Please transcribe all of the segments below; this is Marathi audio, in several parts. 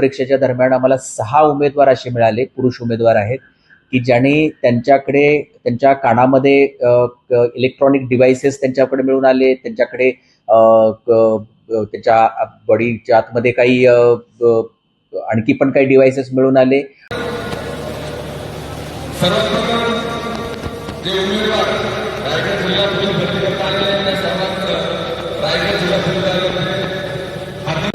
परीक्षेच्या दरम्यान आम्हाला सहा उमेदवार असे मिळाले पुरुष उमेदवार आहेत की ज्यांनी त्यांच्याकडे त्यांच्या कानामध्ये इलेक्ट्रॉनिक डिव्हायसेस त्यांच्याकडे मिळून आले त्यांच्याकडे त्याच्या बॉडीच्या आतमध्ये काही आणखी पण काही डिव्हायसेस मिळून आले. सर्वप्रथम जे उमेदवार रायगड जिल्हा पोलीस भरती करता आलेले आहेत त्या सर्वांचं रायगड जिल्हा पोलीस दलामध्ये हार्दिक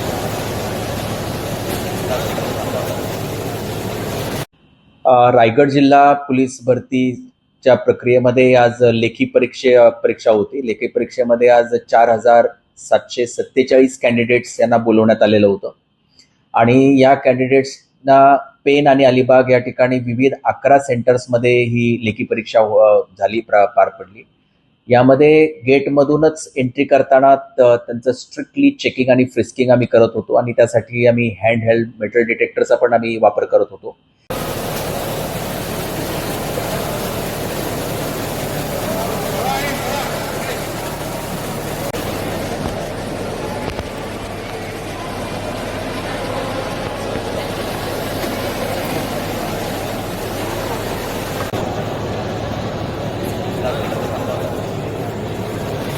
अ, रायगड जिल्हा पोलीस भरतीच्या प्रक्रियेमध्ये आज लेखी परीक्षे परीक्षा होती. लेखी परीक्षेमध्ये आज चार हजार सातशे सत्तेचाळीस कॅन्डिडेट्स यांना बोलवण्यात आलेलं होतं. आणि या कॅन्डिडेट्सना पेन आणि अलिबाग या ठिकाणी विविध अकरा सेंटर्समध्ये ही लेखी परीक्षा झाली पार पडली. यामध्ये गेटमधूनच एंट्री करताना त- त्यांचं स्ट्रिक्टली चेकिंग आणि फ्रिस्किंग आम्ही करत होतो. आणि त्यासाठी आम्ही हँड हेल्ड मेटल डिटेक्टरचा पण आम्ही वापर करत होतो.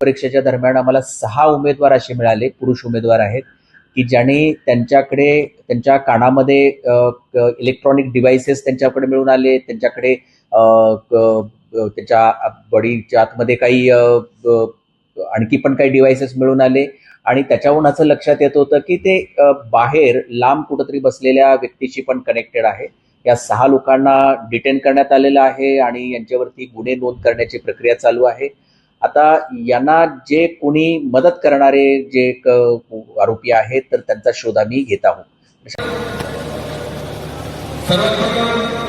परीक्षेच्या दरम्यान आम्हाला सहा उमेदवार असे मिळाले पुरुष उमेदवार आहेत की ज्यांनी त्यांच्याकडे त्यांच्या कानामध्ये इलेक्ट्रॉनिक डिव्हायसेस त्यांच्याकडे मिळून आले त्यांच्याकडे त्याच्या बॉडीच्या आतमध्ये काही आणखी पण काही डिव्हायसेस मिळून आले. आणि त्याच्याहून असं लक्षात येत होतं की ते बाहेर लांब कुठंतरी बसलेल्या व्यक्तीशी पण कनेक्टेड आहे. या सहा लोकांना डिटेन करण्यात आलेलं आहे आणि यांच्यावरती गुन्हे नोंद करण्याची प्रक्रिया चालू आहे. आता यांना जे कोणी मदत करणारे जे आरोपी आहेत तर त्यांचा शोध आम्ही घेत आहोत. सर्वप्रथम